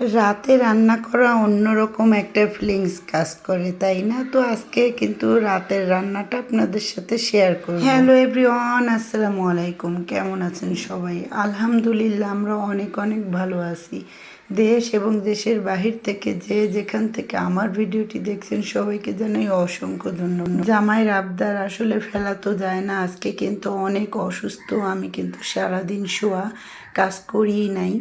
রাতে রান্না করা অন্যরকম একটা ফিলিংস কাজ করে তাই না? তো আজকে কিন্তু রাতের রান্নাটা আপনাদের সাথে শেয়ার করব। হ্যালো এভরিওয়ান আসসালামু আলাইকুম। কেমন আছেন সবাই? আলহামদুলিল্লাহ আমরা অনেক অনেক ভালো আছি। দেশ এবং দেশের বাহির থেকে যে যেখান থেকে আমার ভিডিওটি দেখছেন সবাইকে জানাই অসংখ্য ধন্যবাদ। জামাইয়ের আবদার আসলে ফেলা তো যায় না আজকে কিন্তু অনেক অসুস্থ আমি কিন্তু সারাদিন শোয়া কাজ করিই নাই।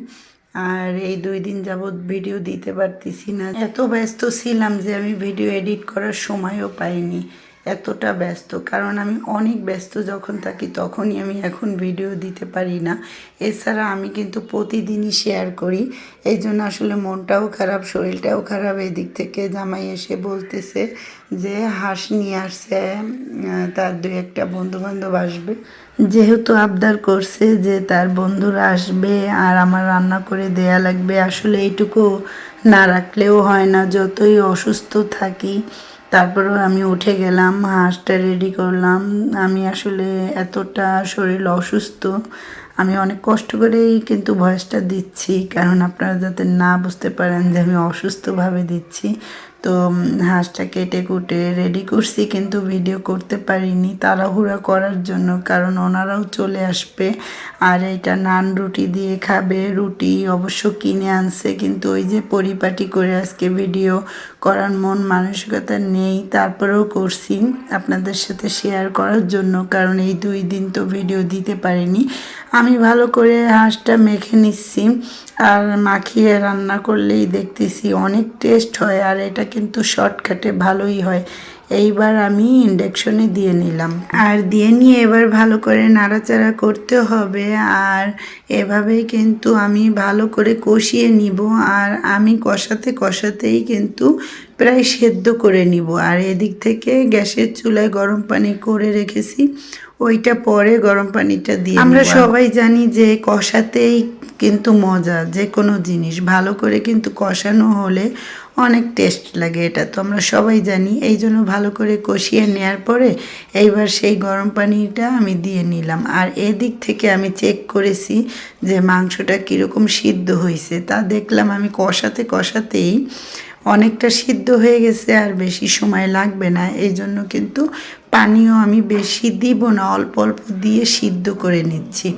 আর এই দুই দিন যাবৎ ভিডিও দিতে পারতেছি না। এত ব্যস্ত ছিলাম যে আমি ভিডিও এডিট করার সময়ও পাইনি। এতটা ব্যস্ত, কারণ আমি অনেক ব্যস্ত যখন থাকি তখনই আমি এখন ভিডিও দিতে পারি না। এছাড়া আমি কিন্তু প্রতিদিনই শেয়ার করি। এই জন্য আসলে মনটাও খারাপ, শরীরটাও খারাপ। এদিক থেকে জামাই এসে বলতেছে যে, হাঁস নিয়ে আসছে তার দুই একটা বন্ধু বান্ধব আসবে। যেহেতু আবদার করছে যে, তার বন্ধুরা আসবে আর আমার রান্না করে দেয়া লাগবে, আসলে এইটুকু না রাখলেও হয় না। যতই অসুস্থ থাকি তারপরেও আমি উঠে গেলাম, হাঁসটা রেডি করলাম। আমি আসলে এতটা শরীর অসুস্থ, আমি অনেক কষ্ট করেই কিন্তু ভয়েসটা দিচ্ছি, কারণ আপনারা যাতে না বুঝতে পারেন যে আমি অসুস্থভাবে দিচ্ছি। তো হাঁসটা কেটে কুটে রেডি করছি কিন্তু ভিডিও করতে পারিনি তাড়াহুড়া করার জন্য কারণ ওনারাও চলে আসবে। আর এটা নান রুটি দিয়ে খাবে, রুটি অবশ্য কিনে আনছে কিন্তু ওই যে পরিপাটি করে আজকে ভিডিও করার মন মানসিকতা নেই, তারপরেও করছি আপনাদের সাথে শেয়ার করার জন্য কারণ এই দুই দিন তো ভিডিও দিতে পারিনি। আমি ভালো করে হাঁসটা মেখে নিচ্ছি আর মাখিয়ে রান্না করলেই দেখতেছি অনেক টেস্ট হয় আর এটা কিন্তু শর্টকাটে ভালোই হয়। এইবার আমি ইন্ডাকশনে দিয়ে নিলাম। আর দিয়ে নিয়ে এবার ভালো করে নাড়াচাড়া করতে হবে। আর এভাবেই কিন্তু আমি ভালো করে কষিয়ে নিব। আর আমি কষাতে কষাতেই কিন্তু প্রায় সেদ্ধ করে নিব। আর এদিক থেকে গ্যাসের চুলায় গরম পানি করে রেখেছি। ওইটা পরে গরম পানিটা দিয়ে আমরা সবাই জানি যে কষাতেই কিন্তু মজা, যে কোনো জিনিস। ভালো করে কিন্তু কষানো হলে অনেক টেস্ট লাগে এটা। তো আমরা সবাই জানি, এই জন্য ভালো করে কষিয়ে নেওয়ার পরে এইবার সেই গরম পানিটা আমি দিয়ে নিলাম। আর এদিক থেকে আমি চেক করেছি যে মাংসটা কীরকম সিদ্ধ হয়েছে। তা দেখলাম আমি কষাতে কষাতেই অনেকটা সিদ্ধ হয়ে গেছে আর বেশি সময় লাগবে না। এই জন্য কিন্তু পানিও আমি বেশি দিব না, অল্প অল্প দিয়ে সিদ্ধ করে নিচ্ছি।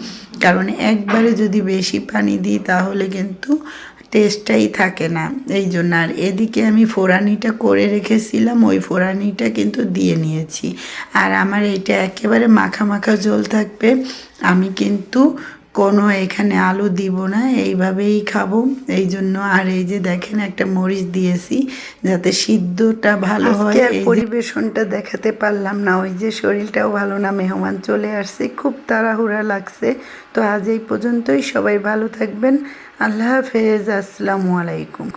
কারণ একবারে যদি বেশি পানি দিই তাহলে কিন্তু টেস্টটাই থাকে না। এই জন্য আর এদিকে আমি ফোরানিটা করে রেখেছিলাম, ওই ফোরানিটা কিন্তু দিয়ে নিয়েছি। আর আমার এটা একেবারে মাখা মাখা জল থাকবে। আমি কিন্তু কোনো এখানে আলু দিব না এইভাবেই খাব। এই জন্য আর এই যে দেখেন একটা মরিচ দিয়েছি যাতে সিদ্ধটা ভালো হয়। পরিবেশনটা দেখাতে পারলাম না ওই যে শরীরটাও ভালো না মেহমান চলে আসছে খুব তাড়াহুড়া লাগছে। তো আজ এই পর্যন্তই সবাই ভালো থাকবেন। আল্লাহ হাফেজ আসসালামু আলাইকুম।